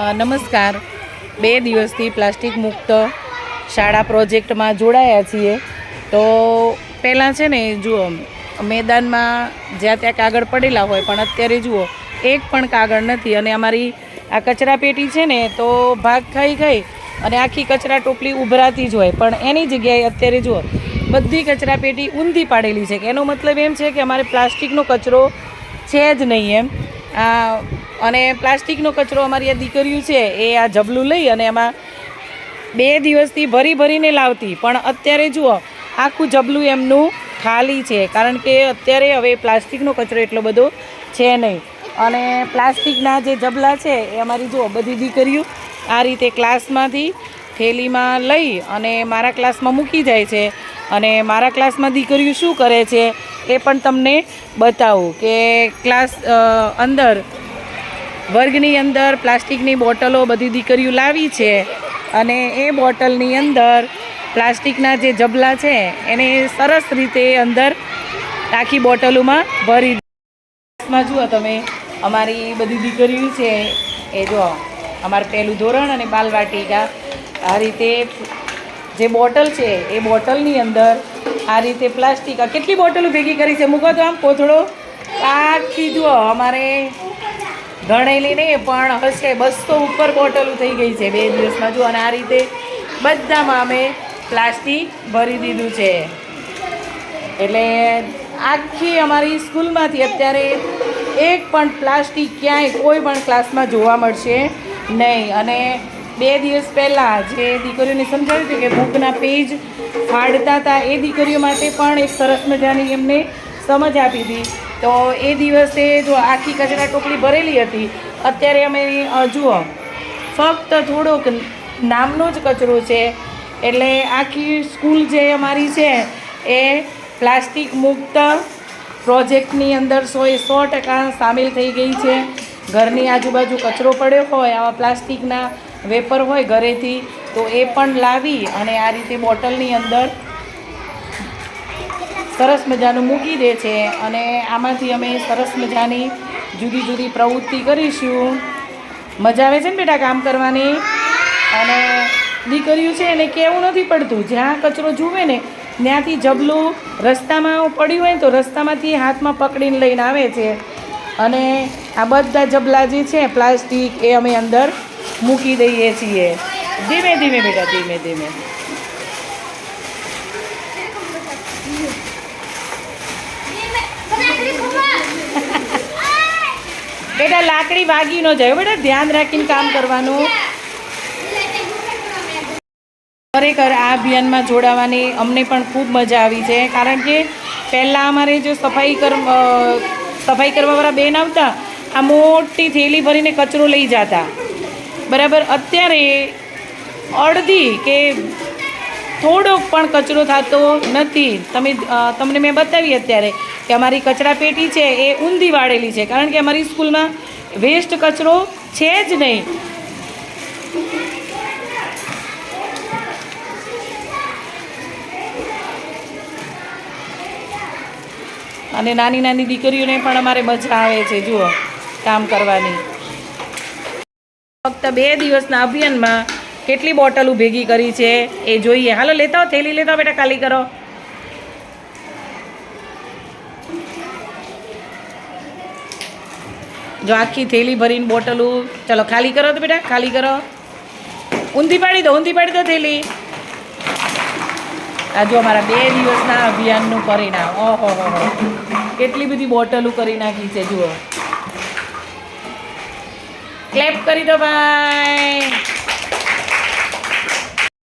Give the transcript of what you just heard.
નમસ્કાર. બે દિવસથી પ્લાસ્ટિક મુક્ત શાળા પ્રોજેક્ટમાં જોડાયા છીએ. તો પહેલાં છે ને, જુઓ, મેદાનમાં જ્યાં ત્યાં કાગળ પડેલા હોય, પણ અત્યારે જુઓ, એક પણ કાગળ નથી. અને અમારી આ કચરા પેટી છે ને, તો ભાગ ખાઈ ગઈ અને આખી કચરા ટોપલી ઉભરાતી જ હોય. પણ એની જગ્યાએ અત્યારે જુઓ, બધી કચરા પેટી ઊંધી પાડેલી છે. કે એનો મતલબ એમ છે કે અમારે પ્લાસ્ટિકનો કચરો છે જ નહીં એમ. આ અને પ્લાસ્ટિકનો કચરો અમારી આ દીકરીઓ છે, એ આ જબલું લઈ અને એમાં બે દિવસથી ભરી ભરીને લાવતી. પણ અત્યારે જુઓ, આખું જબલું એમનું ખાલી છે, કારણ કે અત્યારે હવે પ્લાસ્ટિકનો કચરો એટલો બધો છે નહીં. અને પ્લાસ્ટિકના જે જબલા છે, એ અમારી જુઓ, બધી દીકરીઓ આ રીતે ક્લાસમાંથી થેલીમાં લઈ અને મારા ક્લાસમાં મૂકી જાય છે. અને મારા ક્લાસમાં દીકરીઓ શું કરે છે, એ પણ તમને બતાવું કે ક્લાસ અંદર વર્ગની અંદર પ્લાસ્ટિકની બોટલો બધી દીકરીઓ લાવી છે અને એ બોટલની અંદર પ્લાસ્ટિકના જે જબલા છે, એને સરસ રીતે અંદર આખી બોટલોમાં ભરી જુઓ તમે, અમારી બધી દીકરીઓ છે, એ જો અમારું પહેલું ધોરણ અને બાલવાટિકા આ રીતે જે બોટલ છે, એ બોટલની અંદર આ રીતે પ્લાસ્ટિક કેટલી બોટલો ભેગી કરી છે? મૂકો તો આમ કોથળો. આખી જુઓ, અમારે ગણેલી નહીં, પણ હશે. બસો ઉપર બોટલો થઈ ગઈ છે બે દિવસમાં. જો, અને આ રીતે બધામાં અમે પ્લાસ્ટિક ભરી દીધું છે. એટલે આખી અમારી સ્કૂલમાંથી અત્યારે એક પણ પ્લાસ્ટિક ક્યાંય કોઈ પણ ક્લાસમાં જોવા મળશે નહીં. અને બે દિવસ પહેલાં જે દીકરીઓને સમજાવ્યું હતું કે બુકના પેજ ફાડતા હતા, એ દીકરીઓ માટે પણ એક સરસ મજાની એમને સમજ આપી હતી. તો એ દિવસે જો આખી કચરા ટોપલી ભરેલી હતી, અત્યારે અમે જુઓ, ફક્ત થોડોક નામનો જ કચરો છે, એટલે આખી સ્કૂલ જે અમારી છે, એ પ્લાસ્ટિક મુક્ત પ્રોજેક્ટની અંદર સો એ સો ટકા સામેલ થઈ ગઈ છે. ઘરની આજુબાજુ કચરો પડ્યો હોય, આવા પ્લાસ્ટિકના વેપર હોય ઘરેથી, તો એ પણ લાવી અને આ રીતે બોટલની અંદર સરસ મજાનું મૂકી દે છે અને આમાંથી અમે સરસ મજાની જુદી જુદી પ્રવૃત્તિ કરીશું. મજા આવે છે ને બેટા કામ કરવાની? અને દીકરીઓ છે એને કહેવું નથી પડતું. જ્યાં કચરો જુએ ને, ત્યાંથી જબલું રસ્તામાં પડ્યું હોય તો રસ્તામાંથી હાથમાં પકડીને લઈને આવે છે. અને આ બધા જબલા જે છે, પ્લાસ્ટિક એ અમે અંદર મૂકી દઈએ છીએ. ધીમે ધીમે બેટા, ધીમે ધીમે. લાકડી વાગી ન જાય. બેટા, ધ્યાન રાખીને કામ કરવાનું. ખરેખર આ અભિયાનમાં જોડાવાની અમને પણ ખૂબ મજા આવી છે. કારણ કે પહેલાં અમારે જો સફાઈ કર સફાઈ કરવાવાળા બેન આવતા, આ મોટી થેલી ભરીને કચરો લઈ જતા. બરાબર? અત્યારે અડધી કે થોડોક પણ કચરો થતો નથી. તમે તમને મેં બતાવી અત્યારે. કે અમારી કચરા પેટી છે એ ઊંધી વાળેલી છે, કારણ કે અમારી સ્કૂલમાં વેસ્ટ કચરો છે જ નહીં. અને નાની નાની દીકરીઓને પણ અમારે મજા આવે છે, જુઓ, કામ કરવાની. ફક્ત બે દિવસના અભિયાનમાં કેટલી બોટલો ભેગી કરી છે, એ જોઈએ. હાલો, લેતા હો થેલી લેતા બેટા, ખાલી કરો. જો આખી થેલી ભરીને બોટલો, ચલો ખાલી કરો તો બેટા, ખાલી કરો. ઊંધી પાડી દો, ઊંધી પાડી દો થેલી. આ જો અમારા બે દિવસના અભિયાનનું પરિણામ. ઓહો, હો હો. કેટલી બધી બોટલો કરી નાખી છે, જુઓ. ક્લેપ કરી દો ભાઈ.